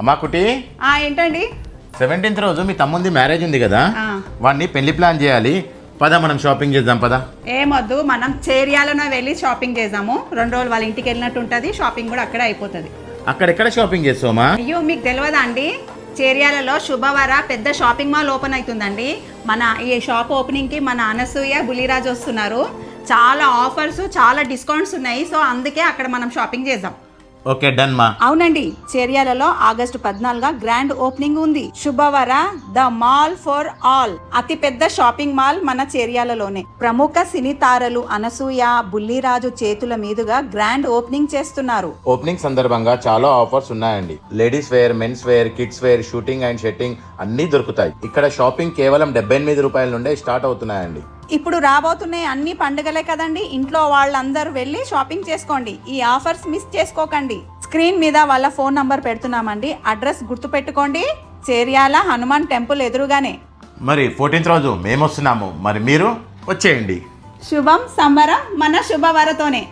అమ్మా కుటి. ఆ ఏంటండి? సెవెంటీన్త్ రోజు మీ తమ్ముంది మ్యారేజ్ ఉంది కదా. వాడిని పెళ్ళి ప్లాన్ చేయాలి. పద మనం షాపింగ్ చేద్దాం పద. ఏమొద్దు మనం చేరియాలనో వెళ్ళి షాపింగ్ చేద్దాము. రెండు రోజులు వాళ్ళ ఇంటికి వెళ్ళినట్టు ఉంటుంది షాపింగ్ కూడా అక్కడే అయిపోతుంది. అక్కడెక్కడ షాపింగ్ చేస్తామా అయ్యో మీకు తెలియదా అండి? చేరియాలలో శుభవార పెద్ద షాపింగ్ మాల్ ఓపెన్ అవుతుందండి. మన ఈ షాప్ ఓపెనింగ్కి మన అనసూయ బులిరాజు వస్తున్నారు. చాలా ఆఫర్స్ చాలా డిస్కౌంట్స్ ఉన్నాయి. సో అందుకే అక్కడ మనం షాపింగ్ చేద్దాం. ఓకే డన్ మా. అవునండి చేరియాలలో ఆగస్టు పద్నాలుగు గ్రాండ్ ఓపెనింగ్ ఉంది. Shubhavara the mall for all. అతి పెద్ద షాపింగ్ మాల్ మన చేరియాలలోనే. ప్రముఖ సినీ తారలు అనసూయ బుల్లిరాజు చేతుల మీదుగా గ్రాండ్ ఓపెనింగ్ చేస్తున్నారు. ఓపెనింగ్ సందర్భంగా చాలా ఆఫర్స్ ఉన్నాయండి. Ladies wear mens wear kids wear suiting and shirting అన్నీ దొరుకుతాయి. ఇక్కడ షాపింగ్ కేవలం డెబ్బై ఎనిమిది రూపాయల నుండే స్టార్ట్ అవుతున్నాయండి. ఇప్పుడు రాబోతున్నాయి అన్ని పండుగలే కదండి. ఇంట్లో వాళ్ళందరూ వెళ్ళి షాపింగ్ చేసుకోండి. ఈ ఆఫర్స్ మిస్ చేసుకోకండి. స్క్రీన్ మీద వాళ్ళ ఫోన్ నంబర్ పెడుతున్నామండి. అడ్రస్ గుర్తుపెట్టుకోండి. చేరియాల హనుమాన్ టెంపుల్ ఎదురుగానే. మరి ఫోర్టీన్త్ రోజు మేము వస్తున్నాము మరి మీరు? వచ్చేయండి. శుభం సంబరం మన శుభవరతోనే